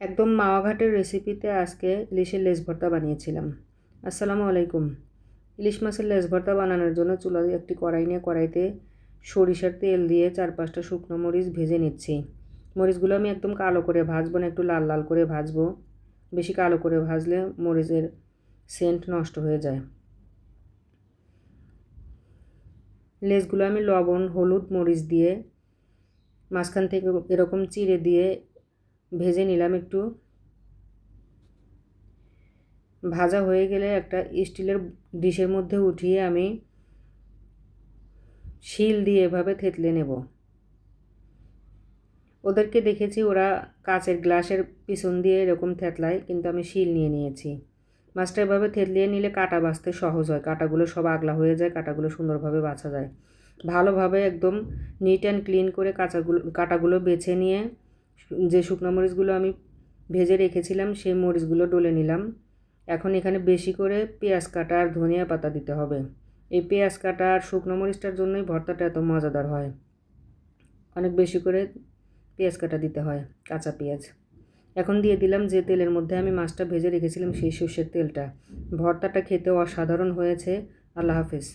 একদম মাওয়াঘাটের রেসিপিতে আজকে ইলিশের লেস ভর্তা বানিয়েছিলাম। আসসালামু আলাইকুম। ইলিশ মাছের লেস ভর্তা বানানোর জন্য চুলায় একটি কড়াই নিয়ে কড়াইতে সরিষার তেল দিয়ে চার পাঁচটা শুকনো মরিচ ভেজে নিচ্ছি। মরিচগুলো আমি একদম কালো করে ভাজবো না, একটু লাল লাল করে ভাজবো। বেশি কালো করে ভাজলে মরিচের সেন্ট নষ্ট হয়ে যায়। লেসগুলো আমি লবণ, হলুদ, মরিচ দিয়ে মাঝখান থেকে এরকম চিড়ে দিয়ে ভেজে নিলাম একটু। ভাজা হয়ে গেলে একটা স্টিলের ডিশের মধ্যে উঠিয়ে আমি শিল দিয়ে এভাবে থেতলে নেব। ওদেরকে দেখেছি ওরা কাচের গ্লাসের পিছন দিয়ে এরকম থেতলায়, কিন্তু আমি শিল নিয়ে নিয়েছি। মাছটা এভাবে থেতলিয়ে নিলে কাটা বাছতে সহজ হয়। কাটাগুলো সব আগলা হয়ে যায়, কাটাগুলো সুন্দরভাবে বাছা যায়। ভালোভাবে একদম নিট অ্যান্ড ক্লিন করে কাঁচাগুলো, কাটাগুলো বেছে নিয়ে যে শুকনো মরিচগুলো আমি ভেজে রেখেছিলাম, সেই মরিচগুলো ডলে নিলাম। এখন এখানে বেশি করে পেঁয়াজ কাটা আর ধনিয়া পাতা দিতে হবে। এই পেঁয়াজ কাটা আর শুকনো মরিচটার জন্যই ভর্তাটা এত মজাদার হয়। অনেক বেশি করে পেঁয়াজ কাটা দিতে হয়, কাঁচা পেঁয়াজ। এখন দিয়ে দিলাম যে তেলের মধ্যে আমি মাছটা ভেজে রেখেছিলাম সেই সর্ষের তেলটা। ভর্তাটা খেতে অসাধারণ হয়েছে। আল্লাহ হাফেজ।